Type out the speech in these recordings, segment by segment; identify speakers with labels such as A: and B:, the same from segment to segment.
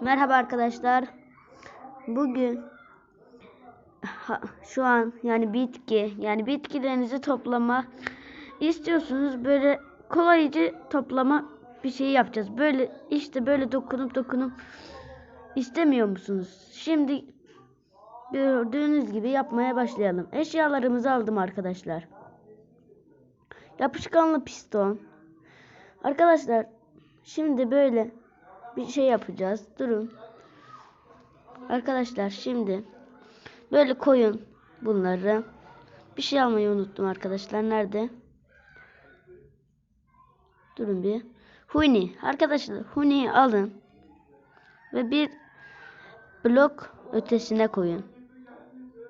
A: Merhaba arkadaşlar. Bugün ha- şu an yani bitki yani bitkilerinizi toplama istiyorsunuz böyle kolayca toplama bir şey yapacağız. Böyle işte böyle dokunup dokunup istemiyor musunuz? Şimdi gördüğünüz gibi yapmaya başlayalım. Eşyalarımızı aldım arkadaşlar. Yapışkanlı piston. Arkadaşlar şimdi böyle bir şey yapacağız. Durun. Arkadaşlar şimdi böyle koyun bunları. Bir şey almayı unuttum arkadaşlar. Nerede? Durun bir. Huni. Arkadaşlar Huni'yi alın. Ve bir blok ötesine koyun.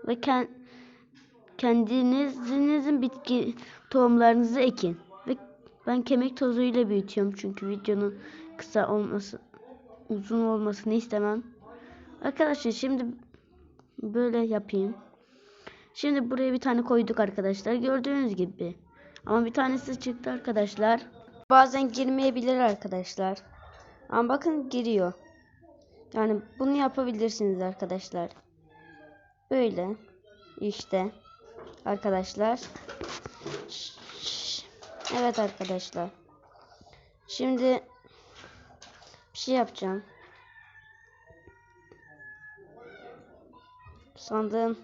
A: Ve ken- kendinizin bitki tohumlarınızı ekin. Ve ben kemik tozuyla büyütüyorum çünkü videonun kısa olması uzun olmasını istemem. Arkadaşlar şimdi böyle yapayım. Şimdi buraya bir tane koyduk arkadaşlar. Gördüğünüz gibi. Ama bir tanesi çıktı arkadaşlar. Bazen girmeyebilir arkadaşlar. Ama bakın giriyor. Yani bunu yapabilirsiniz arkadaşlar. Böyle işte arkadaşlar. Evet arkadaşlar. Şimdi bir şey yapacağım. Sandığın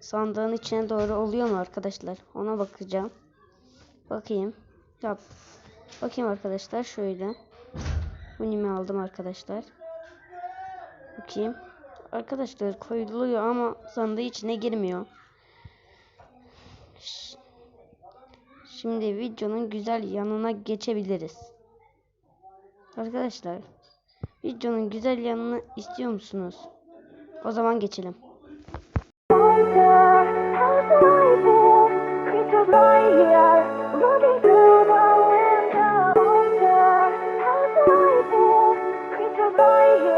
A: sandığın içine doğru oluyor mu arkadaşlar? Ona bakacağım. Bakayım. Yap. Bakayım arkadaşlar şöyle. Bunimi aldım arkadaşlar. Bakayım. Arkadaşlar koyuluyor ama sandığı içine girmiyor. Şimdi videonun güzel yanına geçebiliriz. Arkadaşlar videonun güzel yanını istiyor musunuz? O zaman geçelim.